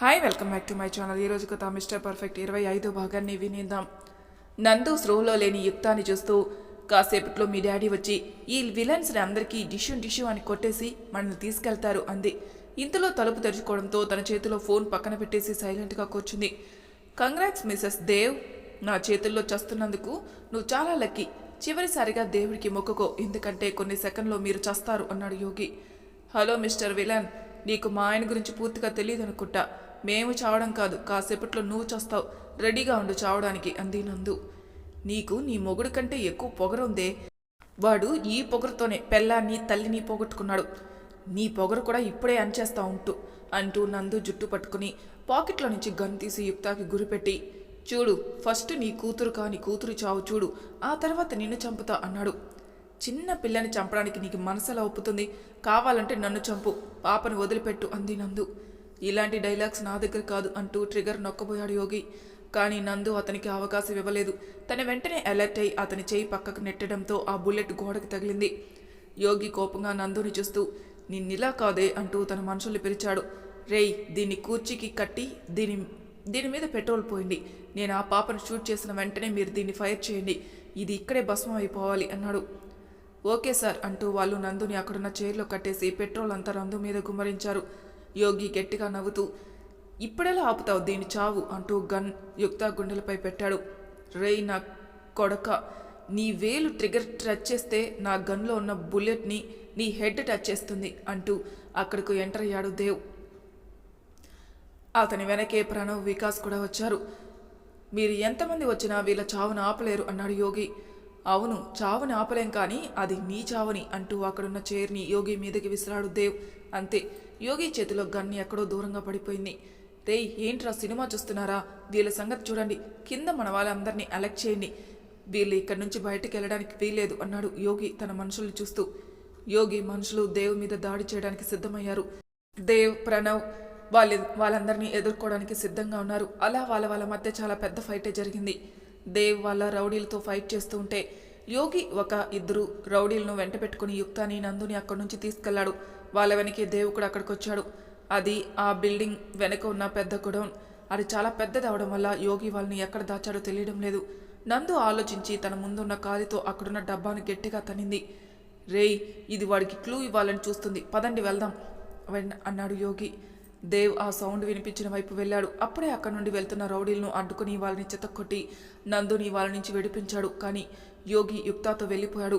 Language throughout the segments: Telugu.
Hi welcome back to my channel ఈ రోజు కథ మిస్టర్ పర్ఫెక్ట్ ఇరవై ఐదో భాగాన్ని వినిద్దాం. నందు స్రోలో లేని యుక్తాన్ని చూస్తూ కాసేపట్లో మీ డాడీ వచ్చి ఈ విలన్స్ని అందరికీ డిష్యూ డిష్యూ అని కొట్టేసి మనల్ని తీసుకెళ్తారు అంది. ఇంతలో తలుపు తెరుచుకోవడంతో తన చేతిలో ఫోన్ పక్కన పెట్టేసి సైలెంట్గా కూర్చుంది. Congrats Mrs Dev. నా చేతుల్లో చస్తున్నందుకు నువ్వు చాలా లక్కీ. చివరిసారిగా దేవుడికి మొక్కుకో. ఎందుకంటే కొన్ని సెకండ్లో మీరు చస్తారు అన్నాడు యోగి. Hello mister villain. నీకు మా ఆయన గురించి పూర్తిగా తెలియదు అనుకుంటా మేము చావడం కాదు కాసేపట్లో నువ్వు చస్తావు. రెడీగా ఉండు చావడానికి అంది నందు. నీకు నీ మొగుడు కంటే ఎక్కువ పొగరుందే వాడు ఈ పొగరుతోనే పెళ్ళాన్ని తల్లిని పోగొట్టుకున్నాడు. నీ పొగరు కూడా ఇప్పుడే అంచేస్తా ఉంటూ అంటూ నందు జుట్టు పట్టుకుని పాకెట్లో నుంచి గన్ తీసి యుక్తాకి గురిపెట్టి చూడు ఫస్ట్ నీ కూతురు కాని కూతురు చావు చూడు ఆ తర్వాత నిన్ను చంపుతా అన్నాడు. చిన్న పిల్లని చంపడానికి నీకు మనసులా ఒప్పుతుంది? కావాలంటే నన్ను చంపు పాపను వదిలిపెట్టు అంది నందు. ఇలాంటి డైలాగ్స్ నా దగ్గర కాదు అంటూ ట్రిగర్ నొక్కబోయాడు యోగి. కానీ నందు అతనికి అవకాశం ఇవ్వలేదు. తన వెంటనే అలర్ట్ అయి అతని చేయి పక్కకు నెట్టడంతో ఆ బుల్లెట్ గోడకు తగిలింది. యోగి కోపంగా నందుని చూస్తూ నిన్నిలా కాదే అంటూ తన మనుషుల్ని పిలిచాడు. రేయ్ దీన్ని కూర్చికి కట్టి దీని దీని మీద పెట్రోల్ పోయింది నేను ఆ పాపను షూట్ చేసిన వెంటనే మీరు దీన్ని ఫైర్ చేయండి. ఇది ఇక్కడే భస్మం అయిపోవాలి అన్నాడు. ఓకే సార్ అంటూ వాళ్ళు నందుని అక్కడున్న చైర్లో కట్టేసి పెట్రోల్ అంతా నందు మీద గుమ్మరించారు. యోగి గట్టిగా నవ్వుతూ ఇప్పుడెలా ఆపుతావు దీని చావు? అంటూ గన్ యుక్త గుండెలపై పెట్టాడు. రేయ్ నా కొడక నీ వేలు ట్రిగర్ టచ్ చేస్తే నా గన్లో ఉన్న బుల్లెట్ని నీ హెడ్ టచ్ చేస్తుంది అంటూ అక్కడకు ఎంటర్ అయ్యాడు దేవ్. అతని వెనకే ప్రణవ్ వికాస్ కూడా వచ్చారు. మీరు ఎంతమంది వచ్చినా వీళ్ళ చావును ఆపలేరు అన్నాడు యోగి. అవును చావుని ఆపలేం కానీ అది నీ చావుని అంటూ అక్కడున్న చైర్ని యోగి మీదకి విసిరాడు దేవ్. అంతే. యోగి చేతిలో గన్ని ఎక్కడో దూరంగా పడిపోయింది. రేయ్ ఏంట్రా సినిమా చూస్తున్నారా? వీళ్ళ సంగతి చూడండి. కింద మన వాళ్ళందరినీ అలెక్ట్ చేయండి. వీళ్ళు ఇక్కడి నుంచి బయటికి వెళ్ళడానికి వీల్లేదు అన్నాడు యోగి తన మనుషులు చూస్తూ. యోగి మనుషులు దేవ్ మీద దాడి చేయడానికి సిద్ధమయ్యారు. దేవ్ ప్రణవ్ వాళ్ళ వాళ్ళందరినీ ఎదుర్కోవడానికి సిద్ధంగా ఉన్నారు. అలా వాళ్ళ వాళ్ళ మధ్య చాలా పెద్ద ఫైటే జరిగింది. దేవ్ వాళ్ళ రౌడీలతో ఫైట్ చేస్తూ ఉంటే యోగి ఒక ఇద్దరు రౌడీలను వెంట పెట్టుకుని యుక్తాని నందుని అక్కడి నుంచి తీసుకెళ్ళాడు. వాళ్ళ వెనకే దేవుకుడు కూడా అక్కడికి వచ్చాడు అది ఆ బిల్డింగ్ వెనక ఉన్న పెద్ద గొడౌన్. అది చాలా పెద్దది అవడం వల్ల యోగి వాళ్ళని ఎక్కడ దాచాడో తెలియడం లేదు. నందు ఆలోచించి తన ముందున్న కాలితో అక్కడున్న డబ్బాను గట్టిగా తనింది రేయ్ ఇది వాడికి క్లూ ఇవ్వాలని చూస్తుంది. పదండి వెళ్దాం అన్నాడు యోగి. దేవ్ ఆ సౌండ్ వినిపించిన వైపు వెళ్ళాడు. అప్పుడే అక్కడి నుండి వెళ్తున్న రౌడీలను అడ్డుకుని వాళ్ళని చితక్కొట్టి నందుని వాళ్ళ నుంచి విడిపించాడు. కానీ యోగి యుక్తాతో వెళ్ళిపోయాడు.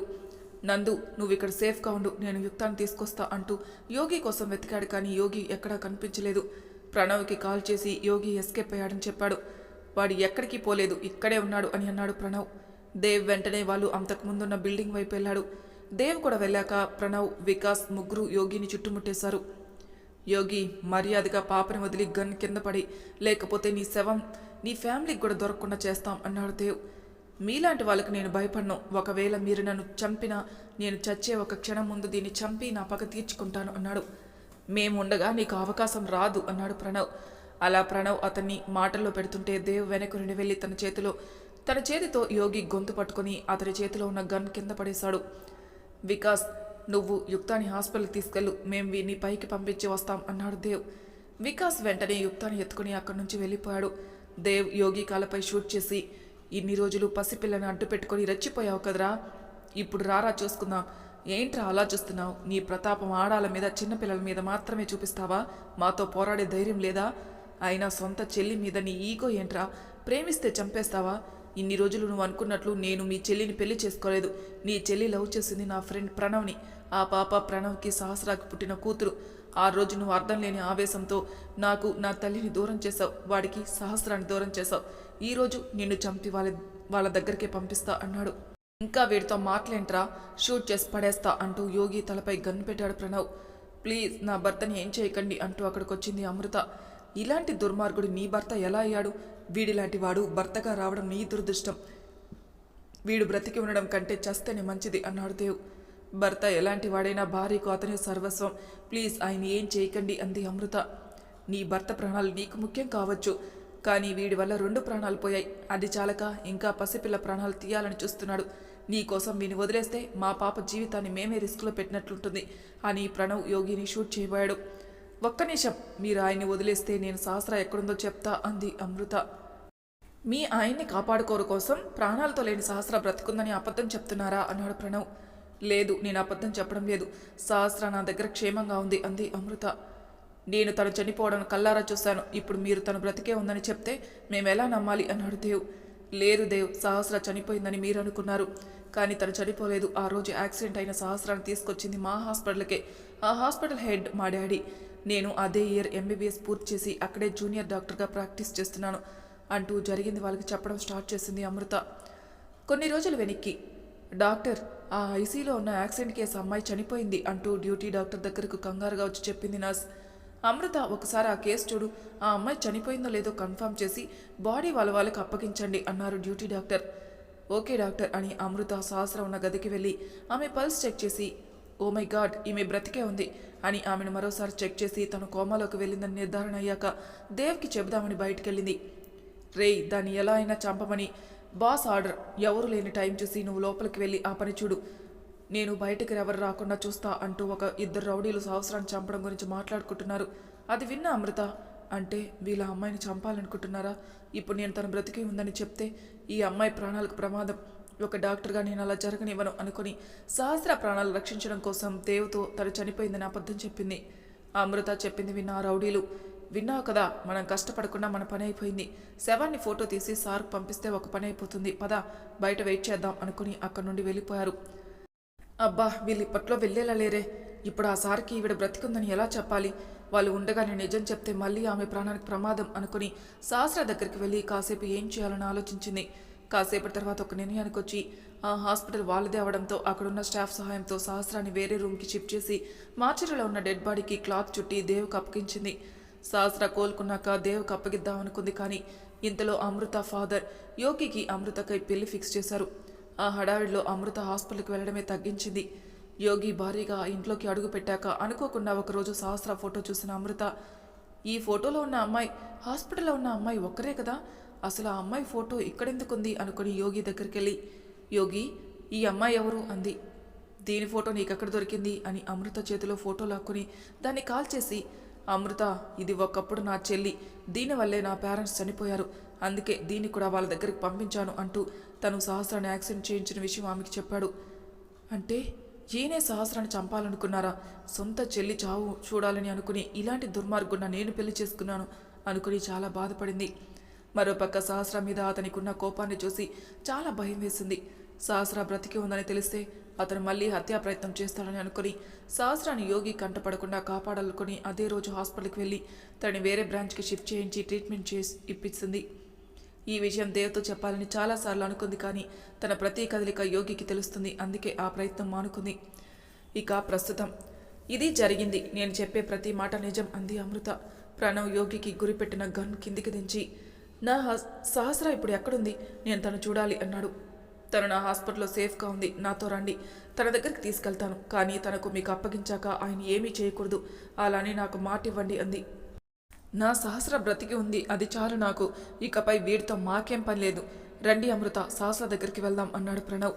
నందు నువ్వు ఇక్కడ సేఫ్గా ఉండు నేను యుక్తాన్ని తీసుకొస్తా అంటూ యోగి కోసం వెతికాడు కానీ యోగి ఎక్కడా కనిపించలేదు. ప్రణవ్కి కాల్ చేసి యోగి ఎస్కేప్ అయ్యాడని చెప్పాడు. వాడు ఎక్కడికి పోలేదు ఇక్కడే ఉన్నాడు అని అన్నాడు ప్రణవ్. దేవ్ వెంటనే వాళ్ళు అంతకు ముందున్న బిల్డింగ్ వైపు వెళ్ళాడు. దేవ్ కూడా వెళ్ళాక ప్రణవ్ వికాస్ ముగ్గురు యోగిని చుట్టుముట్టేశారు. యోగి మర్యాదగా పాపని వదిలి గన్ కింద పడి లేకపోతే నీ శవం నీ ఫ్యామిలీకి కూడా దొరకకుండా చేస్తాం అన్నాడు దేవ్. మీలాంటి వాళ్ళకి నేను భయపడను. ఒకవేళ మీరు నన్ను చంపినా నేను చచ్చే ఒక క్షణం ముందు దీన్ని చంపి నా పగ తీర్చుకుంటాను అన్నాడు. మేము ఉండగా నీకు అవకాశం రాదు అన్నాడు ప్రణవ్. అలా ప్రణవ్ అతన్ని మాటల్లో పెడుతుంటే దేవ్ వెనక నుండి వెళ్ళి తన చేతిలో తన చేతితో యోగి గొంతు పట్టుకుని అతని చేతిలో ఉన్న గన్ కింద పడేశాడు. వికాస్ నువ్వు యుక్తాని హాస్పిటల్కి తీసుకెళ్ళు. మేం వీని పైకి పంపించి వస్తాం అన్నాడు దేవ్. వికాస్ వెంటనే యుక్తాన్ని ఎత్తుకుని అక్కడి నుంచి వెళ్ళిపోయాడు. దేవ్ యోగి కాలపై షూట్ చేసి ఇన్ని రోజులు పసిపిల్లని అడ్డు పెట్టుకొని రెచ్చిపోయావు కదరా? ఇప్పుడు రారా చూసుకుందాం. ఏంట్రా అలా చూస్తున్నావు? నీ ప్రతాపం ఆడాల మీద చిన్నపిల్లల మీద మాత్రమే చూపిస్తావా? మాతో పోరాడే ధైర్యం లేదా? అయినా సొంత చెల్లి మీద నీ ఈగో ఏంట్రా? ప్రేమిస్తే చంపేస్తావా? ఇన్ని రోజులు నువ్వు అనుకున్నట్లు నేను మీ చెల్లిని పెళ్ళి చేసుకోలేదు. నీ చెల్లి లవ్ చేసింది నా ఫ్రెండ్ ప్రణవ్ని. ఆ పాప ప్రణవ్కి సహస్రాకి పుట్టిన కూతురు. ఆ రోజు నువ్వు అర్థం లేని ఆవేశంతో నాకు నా తల్లిని దూరం చేశావు. వాడికి సహస్రాన్ని దూరం చేశావు. ఈరోజు నిన్ను చంపి వాళ్ళ వాళ్ళ దగ్గరికి పంపిస్తా అన్నాడు. ఇంకా వీడితో మాటలేంట్రా షూట్ చేసి పడేస్తా అంటూ యోగి తలపై గన్ పెట్టాడు ప్రణవ్. ప్లీజ్ నా భర్తని ఏం చేయకండి అంటూ అక్కడికి వచ్చింది అమృత. ఇలాంటి దుర్మార్గుడు నీ భర్త ఎలా అయ్యాడు? వీడిలాంటి వాడు భర్తగా రావడం నీ దురదృష్టం. వీడు బ్రతికి ఉండడం కంటే చస్తేనే మంచిది అన్నాడు దేవ్. భర్త ఎలాంటి వాడైనా భార్యకు అతనే సర్వస్వం. ప్లీజ్ ఆయన ఏం చేయకండి అంది అమృత. నీ భర్త ప్రాణాలు నీకు ముఖ్యం కావచ్చు. కానీ వీడి వల్ల రెండు ప్రాణాలు పోయాయి. అది చాలక ఇంకా పసిపిల్ల ప్రాణాలు తీయాలని చూస్తున్నాడు. నీ కోసం వీని వదిలేస్తే మా పాప జీవితాన్ని మేమే రిస్క్లో పెట్టినట్లుంటుంది అని ప్రణవ్ యోగిని షూట్ చేయబోయాడు. ఒక్క నిమిషం మీరు ఆయన్ని వదిలేస్తే నేను సహస్ర ఎక్కడుందో చెప్తా అంది అమృత. మీ ఆయన్ని కాపాడుకోరు కోసం ప్రాణాలతో లేని సహస్ర బ్రతుకుందని అబద్ధం చెప్తున్నారా? అన్నాడు ప్రణవ్. లేదు నేను అబద్ధం చెప్పడం లేదు. సహస్ర నా దగ్గర క్షేమంగా ఉంది అంది అమృత. నేను తను చనిపోవడం కల్లారా చూశాను. ఇప్పుడు మీరు తను బ్రతికే ఉందని చెప్తే మేము ఎలా నమ్మాలి? అన్నాడు దేవ్. లేదు దేవ్ సహస్ర చనిపోయిందని మీరు అనుకున్నారు. కానీ తను చనిపోలేదు. ఆ రోజు యాక్సిడెంట్ అయిన సహస్రాన్ని తీసుకొచ్చింది మా హాస్పిటల్కే. ఆ హాస్పిటల్ హెడ్ మా డాడీ. నేను అదే ఇయర్ ఎంబీబీఎస్ పూర్తి చేసి అక్కడే జూనియర్ డాక్టర్గా ప్రాక్టీస్ చేస్తున్నాను అంటూ జరిగింది వాళ్ళకి చెప్పడం స్టార్ట్ చేసింది అమృత. కొన్ని రోజులు వెనక్కి డాక్టర్ ఆ ఐసీలో ఉన్న యాక్సిడెంట్ కేసు అమ్మాయి చనిపోయింది అంటూ డ్యూటీ డాక్టర్ దగ్గరకు కంగారుగా వచ్చి చెప్పింది నర్స్. అమృత ఒకసారి ఆ కేసు చూడు. ఆ అమ్మాయి చనిపోయిందో లేదో కన్ఫర్మ్ చేసి బాడీ వాళ్ళ వాళ్ళకి అప్పగించండి అన్నారు డ్యూటీ డాక్టర్. ఓకే డాక్టర్ అని అమృత సహస్రం ఉన్న గదికి వెళ్ళి ఆమె పల్స్ చెక్ చేసి ఓ మై గాడ్ ఈమె బ్రతికే ఉంది అని ఆమెను మరోసారి చెక్ చేసి తను కోమాలోకి వెళ్ళిందని నిర్ధారణ అయ్యాక దేవ్కి చెబుదామని బయటికెళ్ళింది. రేయ్ దాన్ని ఎలా అయినా చంపమని. బాస్ ఆర్డర్ ఎవరు లేని టైం చూసి నువ్వు లోపలికి వెళ్ళి ఆ పని చూడు. నేను బయటికి ఎవరు రాకుండా చూస్తా అంటూ ఒక ఇద్దరు రౌడీలు సంవత్సరాన్ని చంపడం గురించి మాట్లాడుకుంటున్నారు. అది విన్న అమృత అంటే వీళ్ళ అమ్మాయిని చంపాలనుకుంటున్నారా? ఇప్పుడు నేను తను బ్రతికి ఉందని చెప్తే ఈ అమ్మాయి ప్రాణాలకు ప్రమాదం. ఒక డాక్టర్గా నేను అలా జరగనివ్వను అనుకుని సహస్ర ప్రాణాలు రక్షించడం కోసం దేవుతో తను చనిపోయిందని అబద్ధం చెప్పింది. అమృత చెప్పింది విన్న ఆ రౌడీలు విన్నావు కదా మనం కష్టపడకుండా మన పని అయిపోయింది. శవాన్ని ఫోటో తీసి సార్కు పంపిస్తే ఒక పని అయిపోతుంది. పద బయట వెయిట్ చేద్దాం అనుకుని అక్కడి నుండి వెళ్ళిపోయారు. అబ్బా వీళ్ళు ఇప్పట్లో వెళ్ళేలా లేరే. ఇప్పుడు ఆ సార్కి ఈవిడ బ్రతికుందని ఎలా చెప్పాలి? వాళ్ళు ఉండగానే నిజం చెప్తే మళ్ళీ ఆమె ప్రాణానికి ప్రమాదం అనుకుని సహస్ర దగ్గరికి వెళ్ళి కాసేపు ఏం చేయాలని ఆలోచించింది. కాసేపటి తర్వాత ఒక నిర్ణయానికి వచ్చి ఆ హాస్పిటల్ వాళ్ళదే అవడంతో అక్కడున్న స్టాఫ్ సహాయంతో సహస్రాన్ని వేరే రూమ్కి షిఫ్ట్ చేసి మార్చరీలో ఉన్న డెడ్ బాడీకి క్లాత్ చుట్టి దేవుకు అప్పగించింది. సహస్ర కోలుకున్నాక దేవుకు అప్పగిద్దామనుకుంది కానీ ఇంతలో అమృత ఫాదర్ యోగికి అమృతకై పెళ్ళి ఫిక్స్ చేశారు. ఆ హడావిడిలో అమృత హాస్పిటల్కి వెళ్ళడమే తగ్గించింది. యోగి భారీగా ఇంట్లోకి అడుగు పెట్టాక అనుకోకుండా ఒకరోజు సహస్ర ఫోటో చూసిన అమృత ఈ ఫోటోలో ఉన్న అమ్మాయి హాస్పిటల్లో ఉన్న అమ్మాయి ఒక్కరే కదా? అసలు ఆ అమ్మాయి ఫోటో ఇక్కడెందుకుంది? అనుకుని యోగి దగ్గరికి వెళ్ళి యోగి ఈ అమ్మాయి ఎవరు? అంది. దీని ఫోటో నీకెక్కడ దొరికింది? అని అమృత చేతిలో ఫోటో లాక్కుని దాన్ని కాల్ చేసి అమృత ఇది ఒకప్పుడు నా చెల్లి. దీనివల్లే నా పేరెంట్స్ చనిపోయారు. అందుకే దీన్ని కూడా వాళ్ళ దగ్గరికి పంపించాను అంటూ తను సహస్రాన్ని యాక్సిడెంట్ చేయించిన విషయం ఆమెకి చెప్పాడు. అంటే ఈయనే సహస్రాన్ని చంపాలనుకున్నారా? సొంత చెల్లి చావు చూడాలని అనుకుని ఇలాంటి దుర్మార్గున్న నేను పెళ్ళి చేసుకున్నాను అనుకుని చాలా బాధపడింది. మరోపక్క సహస్ర మీద అతనికున్న కోపాన్ని చూసి చాలా భయం వేసింది. సహస్ర బ్రతికి ఉందని తెలిస్తే అతను మళ్ళీ హత్యా ప్రయత్నం చేస్తాడని అనుకుని సహస్రాన్ని యోగి కంటపడకుండా కాపాడాలనుకుని అదే రోజు హాస్పిటల్కి వెళ్ళి తనని వేరే బ్రాంచ్కి షిఫ్ట్ చేయించి ట్రీట్మెంట్ చేసి ఇప్పించింది. ఈ విషయం దేవతో చెప్పాలని చాలాసార్లు అనుకుంది కానీ తన ప్రతి కదలిక యోగికి తెలుస్తుంది. అందుకే ఆ ప్రయత్నం మానుకుంది. ఇక ప్రస్తుతం ఇది జరిగింది. నేను చెప్పే ప్రతి మాట నిజం అంది అమృత. ప్రణవ్ యోగికి గురిపెట్టిన గన్ కిందికి దించి నా సహస్ర ఇప్పుడు ఎక్కడుంది? నేను తను చూడాలి అన్నాడు. తను నా హాస్పిటల్లో సేఫ్గా ఉంది. నాతో రండి. తన దగ్గరికి తీసుకెళ్తాను. కానీ తనకు మీకు అప్పగించాక ఆయన ఏమీ చేయకూడదు. అలానే నాకు మాట ఇవ్వండి అంది. నా సహస్ర బ్రతికి ఉంది అది చాలు నాకు. ఇకపై వీడితో మాకేం పని లేదు. రండి అమృత సహస్ర దగ్గరికి వెళ్దాం అన్నాడు ప్రణవ్.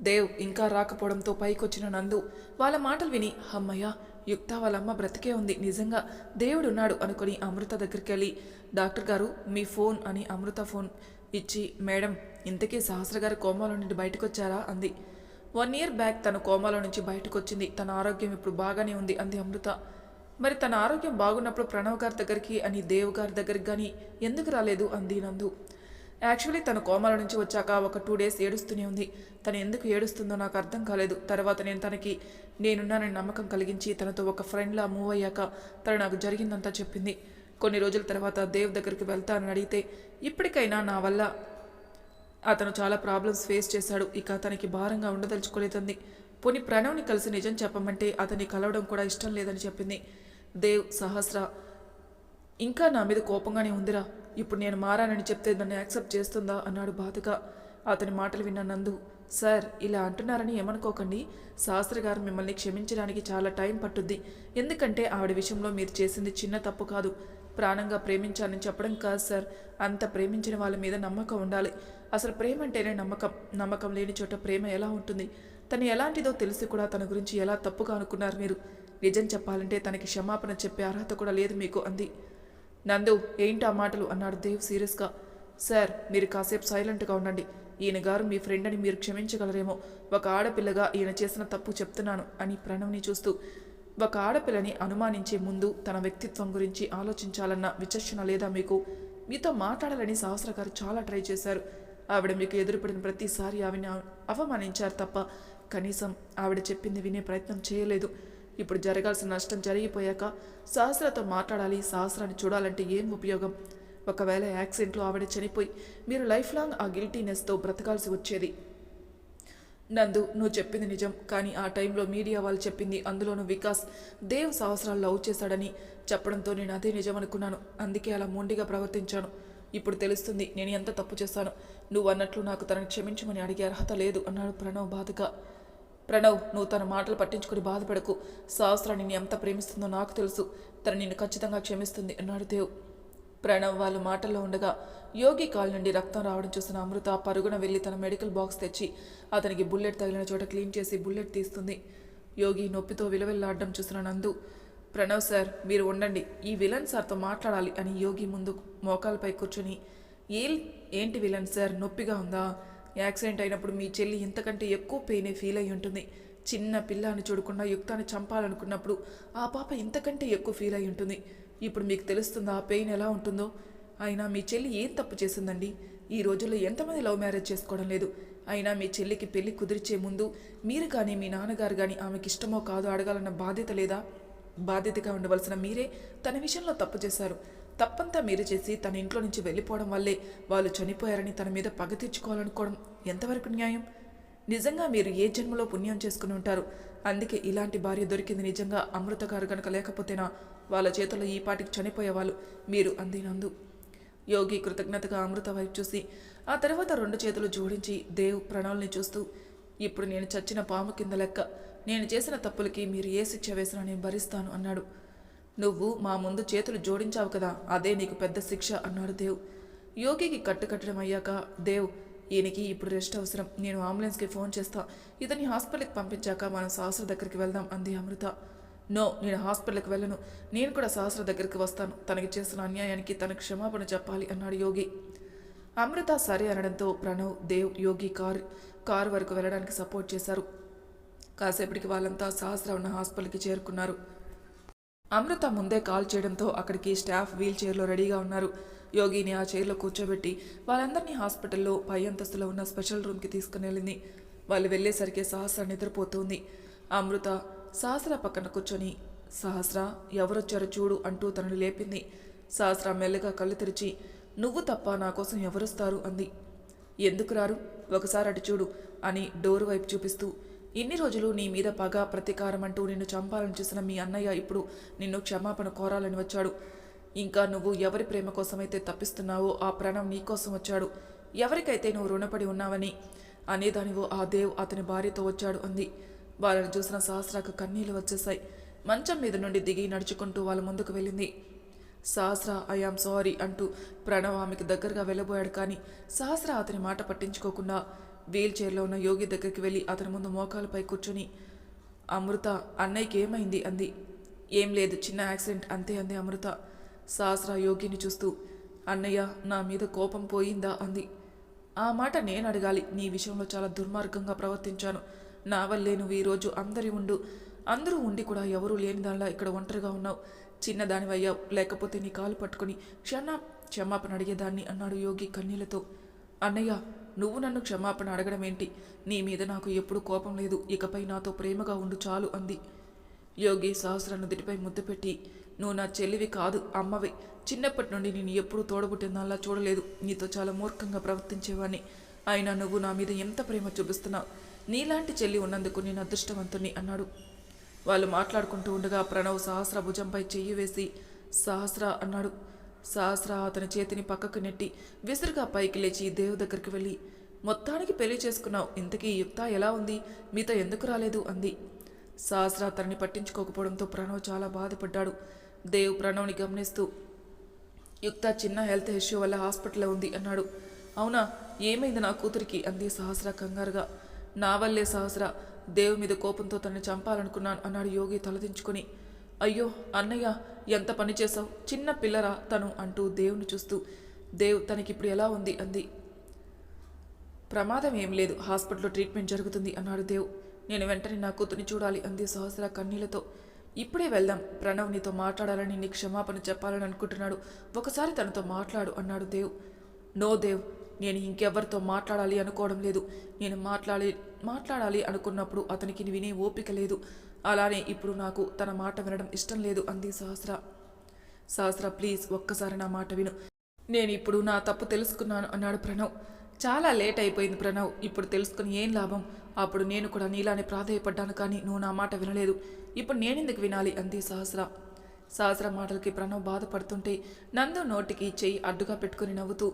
దేవ్ ఇంకా రాకపోవడంతో పైకొచ్చిన నందు వాళ్ళ మాటలు విని అమ్మయ్య యుక్త వాళ్ళమ్మ బ్రతికే ఉంది నిజంగా దేవుడున్నాడు అనుకుని అమృత దగ్గరికి వెళ్ళి డాక్టర్ గారు మీ ఫోన్ అని అమృత ఫోన్ ఇచ్చి మేడం ఇంతకీ సహస్ర గారు కోమాలో నుండి బయటకు వచ్చారా అంది. వన్ ఇయర్ బ్యాక్ తను కోమాలో నుంచి బయటకు వచ్చింది తన ఆరోగ్యం ఇప్పుడు బాగానే ఉంది అంది అమృత. మరి తన ఆరోగ్యం బాగున్నప్పుడు ప్రణవ్ గారి దగ్గరికి అని దేవ్ గారి దగ్గరికి కానీ ఎందుకు రాలేదు అంది నందు. యాక్చువల్లీ తను కోమాల నుంచి వచ్చాక ఒక టూ డేస్ ఏడుస్తూనే ఉంది. తను ఎందుకు ఏడుస్తుందో నాకు అర్థం కాలేదు. తర్వాత నేను తనకి నేనున్నానని నమ్మకం కలిగించి తనతో ఒక ఫ్రెండ్లా మూవ్ అయ్యాక తను నాకు జరిగిందంతా చెప్పింది. కొన్ని రోజుల తర్వాత దేవ్ దగ్గరికి వెళ్తానని అడిగితే ఇప్పటికైనా నా వల్ల అతను చాలా ప్రాబ్లమ్స్ ఫేస్ చేశాడు. ఇక అతనికి భారంగా ఉండదలుచుకోలేదంది. పోనీ ప్రణవ్ని కలిసి నిజం చెప్పమంటే అతన్ని కలవడం కూడా ఇష్టం లేదని చెప్పింది. దేవ్ సహస్ర ఇంకా నా మీద కోపంగానే ఉందిరా. ఇప్పుడు నేను మారానని చెప్తే నన్ను యాక్సెప్ట్ చేస్తుందా? అన్నాడు బాధగా అతని మాటలు విన్న నందు. సార్ ఇలా అంటున్నారని ఏమనుకోకండి. శాస్త్రి గారు మిమ్మల్ని క్షమించడానికి చాలా టైం పట్టుద్ది. ఎందుకంటే ఆవిడ విషయంలో మీరు చేసింది చిన్న తప్పు కాదు. ప్రాణంగా ప్రేమించాలని చెప్పడం కాదు సార్. అంత ప్రేమించిన వాళ్ళ మీద నమ్మకం ఉండాలి. అసలు ప్రేమ అంటేనే నమ్మకం. నమ్మకం లేని చోట ప్రేమ ఎలా ఉంటుంది? తను ఎలాంటిదో తెలిసి కూడా తన గురించి ఎలా తప్పుగా అనుకున్నారు మీరు? నిజం చెప్పాలంటే తనకి క్షమాపణ చెప్పే అర్హత కూడా లేదు మీకు అంది. నందు ఏంటి ఆ మాటలు? అన్నాడు దేవ్ సీరియస్గా. సార్ మీరు కాసేపు సైలెంట్గా ఉండండి. ఈయన గారు మీ ఫ్రెండ్ అని మీరు క్షమించగలరేమో. ఒక ఆడపిల్లగా ఈయన చేసిన తప్పు చెప్తున్నాను అని ప్రణవ్ని చూస్తూ. ఒక ఆడపిల్లని అనుమానించే ముందు తన వ్యక్తిత్వం గురించి ఆలోచించాలన్న విచక్షణ లేదా మీకు? మీతో మాట్లాడాలని సహస్ర గారు చాలా ట్రై చేశారు. ఆవిడ మీకు ఎదురుపడిన ప్రతిసారి ఆవిడని అవమానించారు తప్ప కనీసం ఆవిడ చెప్పింది వినే ప్రయత్నం చేయలేదు. ఇప్పుడు జరగాల్సిన నష్టం జరిగిపోయాక సహస్రతో మాట్లాడాలి సహస్రాన్ని చూడాలంటే ఏం ఉపయోగం? ఒకవేళ యాక్సిడెంట్లో ఆవిడ చనిపోయి మీరు లైఫ్ లాంగ్ ఆ గిల్టీనెస్తో బ్రతకాల్సి వచ్చేది. నందు నువ్వు చెప్పింది నిజం. కానీ ఆ టైంలో మీడియా వాళ్ళు చెప్పింది అందులోనూ వికాస్ దేవ్ సహస్రాలు లవ్ చేశాడని చెప్పడంతో నేను అదే నిజం అనుకున్నాను అందుకే అలా మొండిగా ప్రవర్తించాను. ఇప్పుడు తెలుస్తుంది నేను ఎంత తప్పు చేశాను. నువ్వు అన్నట్లు నాకు తనను క్షమించమని అడిగే అర్హత లేదు అన్నాడు ప్రణవ్ బాధగా. ప్రణవ్ నువ్వు తన మాటలు పట్టించుకుని బాధపడకు. సహస్ర నిన్ను ఎంత ప్రేమిస్తుందో నాకు తెలుసు. తను నిన్ను ఖచ్చితంగా క్షమిస్తుంది అన్నాడు దేవ్. ప్రణవ్ వాళ్ళ మాటల్లో ఉండగా యోగి కాల్ నుండి రక్తం రావడం చూసిన అమృత పరుగున వెళ్ళి తన మెడికల్ బాక్స్ తెచ్చి అతనికి బుల్లెట్ తగిలిన చోట క్లీన్ చేసి బుల్లెట్ తీస్తుంది. యోగి నొప్పితో విలవిల్లాడడం చూసిన నందు ప్రణవ్ సార్ మీరు ఉండండి. ఈ విలన్ సార్తో మాట్లాడాలి అని యోగి ముందు మోకాలపై కూర్చొని ఏ ఏంటి విలన్ సార్ నొప్పిగా ఉందా? యాక్సిడెంట్ అయినప్పుడు మీ చెల్లి ఇంతకంటే ఎక్కువ పెయినే ఫీల్ అయి ఉంటుంది. చిన్న పిల్లాన్ని చూడకుండా యుక్తాన్ని చంపాలనుకున్నప్పుడు ఆ పాప ఇంతకంటే ఎక్కువ ఫీల్ అయి ఉంటుంది. ఇప్పుడు మీకు తెలుస్తుందా ఆ పెయిన్ ఎలా ఉంటుందో? అయినా మీ చెల్లి ఏం తప్పు చేసిందండి? ఈ రోజుల్లో ఎంతమంది లవ్ మ్యారేజ్ చేసుకోవడం లేదు. అయినా మీ చెల్లికి పెళ్ళి కుదిరిచే ముందు మీరు కానీ మీ నాన్నగారు కానీ ఆమెకి ఇష్టమో కాదో అడగాలన్న బాధ్యత లేదా? బాధ్యతగా ఉండవలసిన మీరే తన విషయంలో తప్పు చేశారు. తప్పంతా మీరు చేసి తన ఇంట్లో నుంచి వెళ్ళిపోవడం వల్లే వాళ్ళు చనిపోయారని తన మీద పగ తీర్చుకోవాలనుకోవడం ఎంతవరకు న్యాయం? నిజంగా మీరు ఏ జన్మలో పుణ్యం చేసుకుని ఉంటారు? అందుకే ఇలాంటి భార్య దొరికింది నిజంగా అమృత గారు గనక లేకపోతేనా? వాళ్ళ చేతుల్లో ఈ పాటికి చనిపోయేవాళ్ళు మీరు అందినందు. యోగి కృతజ్ఞతగా అమృత వైపు చూసి ఆ తర్వాత రెండు చేతులు జోడించి దేవ్ ప్రణాళిని చూస్తూ ఇప్పుడు నేను చచ్చిన పాము కింద లెక్క. నేను చేసిన తప్పులకి మీరు ఏ శిక్ష వేసినా నేను భరిస్తాను అన్నాడు. నువ్వు మా ముందు చేతులు జోడించావు కదా అదే నీకు పెద్ద శిక్ష అన్నాడు దేవ్. యోగికి కట్టుకట్టడం అయ్యాక దేవ్ ఈయనకి ఇప్పుడు రెస్ట్ అవసరం నేను అంబులెన్స్కి ఫోన్ చేస్తా. ఇతని హాస్పిటల్కి పంపించాక మనం సహస్ర దగ్గరికి వెళ్దాం అంది అమృత. నో నేను హాస్పిటల్కి వెళ్ళను నేను కూడా సహస్ర దగ్గరికి వస్తాను తనకి చేసిన అన్యాయానికి తన క్షమాపణ చెప్పాలి అన్నాడు యోగి. అమృత సరే అనడంతో ప్రణవ్ దేవ్ యోగి కారు కారు వరకు వెళ్ళడానికి సపోర్ట్ చేశారు. కాసేపటికి వాళ్ళంతా సహస్ర ఉన్న హాస్పిటల్కి చేరుకున్నారు. అమృత ముందే కాల్ చేయడంతో అక్కడికి స్టాఫ్ వీల్ చైర్లో రెడీగా ఉన్నారు. యోగిని ఆ చైర్లో కూర్చోబెట్టి వాళ్ళందరినీ హాస్పిటల్లో పై అంతస్తులో ఉన్న స్పెషల్ రూమ్కి తీసుకుని వెళ్ళింది. వాళ్ళు వెళ్ళేసరికి సహస్ర నిద్రపోతుంది. అమృత సహస్ర పక్కన కూర్చొని సహస్ర ఎవరొచ్చారో చూడు అంటూ తనను లేపింది. సహస్ర మెల్లగా కళ్ళు తెరిచి నువ్వు తప్ప నా కోసం ఎవరొస్తారు? అంది. ఎందుకు రారు? ఒకసారి అటు చూడు అని డోరు వైపు చూపిస్తూ ఇన్ని రోజులు నీ మీద పగ ప్రతీకారం అంటూ నిన్ను చంపాలని చూసిన మీ అన్నయ్య ఇప్పుడు నిన్ను క్షమాపణ కోరాలని వచ్చాడు. ఇంకా నువ్వు ఎవరి ప్రేమ కోసమైతే తప్పిస్తున్నావో ఆ ప్రాణం నీకోసం వచ్చాడు. ఎవరికైతే నువ్వు రుణపడి ఉన్నావని అనేదానివో ఆ దేవ్ అతని భార్యతో వచ్చాడు అంది. వాళ్ళని చూసిన సహస్రాకు కన్నీళ్ళు వచ్చేశాయి. మంచం మీద నుండి దిగి నడుచుకుంటూ వాళ్ళ ముందుకు వెళ్ళింది. సహస్ర ఐఆమ్ సారీ అంటూ ప్రణవ్ ఆమెకు దగ్గరగా వెళ్ళబోయాడు కానీ సహస్ర అతని మాట పట్టించుకోకుండా వీల్ చైర్లో ఉన్న యోగి దగ్గరికి వెళ్ళి అతని ముందు మోకాలపై కూర్చొని అమృత అన్నయ్యకి ఏమైంది? అంది. ఏం లేదు చిన్న యాక్సిడెంట్ అంతే అంది అమృత. సహస్ర యోగిని చూస్తూ అన్నయ్య నా మీద కోపం పోయిందా? అంది. ఆ మాట నేను అడగాలి. నీ విషయంలో చాలా దుర్మార్గంగా ప్రవర్తించాను. నా వల్లే నువ్వు ఈరోజు అందరి ఉండు. అందరూ ఉండి కూడా ఎవరూ లేని దానిలా ఇక్కడ ఒంటరిగా ఉన్నావు. చిన్నదానివయ్యావు లేకపోతే నీ కాలు పట్టుకుని క్షణ క్షమాపణ అడిగేదాన్ని అన్నాడు యోగి కన్నీళ్ళతో. అన్నయ్య నువ్వు నన్ను క్షమాపణ అడగడం ఏంటి నీ మీద నాకు ఎప్పుడు కోపం లేదు. ఇకపై నాతో ప్రేమగా ఉండు చాలు అంది. యోగి సహస్ర నుదిటిపై ముద్దు పెట్టి నువ్వు నా చెల్లివి కాదు అమ్మవి. చిన్నప్పటి నుండి నేను ఎప్పుడు తోడబుట్టిందల్లా చూడలేదు. నీతో చాలా మూర్ఖంగా ప్రవర్తించేవాడిని అయినా నువ్వు నా మీద ఎంత ప్రేమ చూపిస్తున్నావు? నీలాంటి చెల్లి ఉన్నందుకు నేను అదృష్టవంతుని అన్నాడు. వాళ్ళు మాట్లాడుకుంటూ ఉండగా ప్రణవ్ సహస్ర భుజంపై చెయ్యి వేసి సహస్ర అన్నాడు. సహస్ర అతని చేతిని పక్కకు నెట్టి విసురుగా పైకి లేచి దేవు దగ్గరికి వెళ్ళి మొత్తానికి పెళ్ళి చేసుకున్నావు. ఇంతకీ యుక్త ఎలా ఉంది? మీతో ఎందుకు రాలేదు? అంది. సహస్ర తనని పట్టించుకోకపోవడంతో ప్రణవ్ చాలా బాధపడ్డాడు. దేవ్ ప్రణవ్ని గమనిస్తూ యుక్త చిన్న హెల్త్ ఇష్యూ వల్ల హాస్పిటల్లో ఉంది అన్నాడు. అవునా? ఏమైంది నా కూతురికి? అంది సహస్ర కంగారుగా. నా వల్లే సహస్ర. దేవు మీద కోపంతో తనని చంపాలనుకున్నాను అన్నాడు యోగి తలదించుకొని. అయ్యో అన్నయ్య ఎంత పని చేశావు? చిన్న పిల్లరా తను అంటూ దేవుని చూస్తూ. దేవ్ తనకిప్పుడు ఎలా ఉంది? అంది. ప్రమాదం ఏం లేదు. హాస్పిటల్లో ట్రీట్మెంట్ జరుగుతుంది అన్నాడు దేవ్. నేను వెంటనే నా కూతుని చూడాలి అంది సహస్ర కన్నీళ్ళతో. ఇప్పుడే వెళ్దాం. ప్రణవ్ నీతో మాట్లాడాలని నీ క్షమాపణ చెప్పాలని అనుకుంటున్నాడు. ఒకసారి తనతో మాట్లాడు అన్నాడు దేవ్. నో దేవ్. నేను ఇంకెవరితో మాట్లాడాలి అనుకోవడం లేదు. నేను మాట్లాడి మాట్లాడాలి అనుకున్నప్పుడు అతనికి వినే ఓపిక లేదు. అలానే ఇప్పుడు నాకు తన మాట వినడం ఇష్టం లేదు అంది సహస్ర. సహస్ర ప్లీజ్ ఒక్కసారి నా మాట విను. నేను ఇప్పుడు నా తప్పు తెలుసుకున్నాను అన్నాడు ప్రణవ్. చాలా లేట్ అయిపోయింది ప్రణవ్. ఇప్పుడు తెలుసుకుని ఏం లాభం? అప్పుడు నేను కూడా నీలానే ప్రాధాయపడ్డాను కానీ నువ్వు నా మాట వినలేదు. ఇప్పుడు నేనెందుకు వినాలి? అంది సహస్ర. సహస్ర మాటలకి ప్రణవ్ బాధపడుతుంటే నందు నోటికి చెయ్యి అడ్డుగా పెట్టుకుని నవ్వుతూ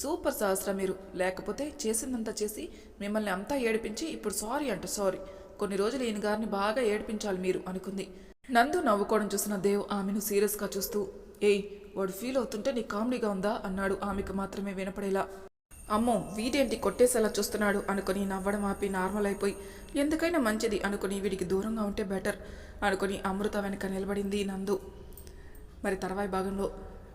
సూపర్ సహస్ర మీరు. లేకపోతే చేసిందంతా చేసి మిమ్మల్ని అంతా ఏడిపించి ఇప్పుడు సారీ అంట సారీ. కొన్ని రోజులు ఈయన గారిని బాగా ఏడిపించాలి మీరు అనుకుంది. నందు నవ్వుకోవడం చూసిన దేవ్ ఆమెను సీరియస్గా చూస్తూ ఏయ్ వాడు ఫీల్ అవుతుంటే నీ కామెడీగా ఉందా? అన్నాడు ఆమెకు మాత్రమే వినపడేలా. అమ్మో వీడేంటి కొట్టేసేలా చూస్తున్నాడు? అనుకుని నవ్వడం ఆపి నార్మల్ అయిపోయి ఎందుకైనా మంచిది? అనుకుని వీడికి దూరంగా ఉంటే బెటర్ అనుకుని అమృత వెనక నిలబడింది నందు. మరి తర్వాయి భాగంలో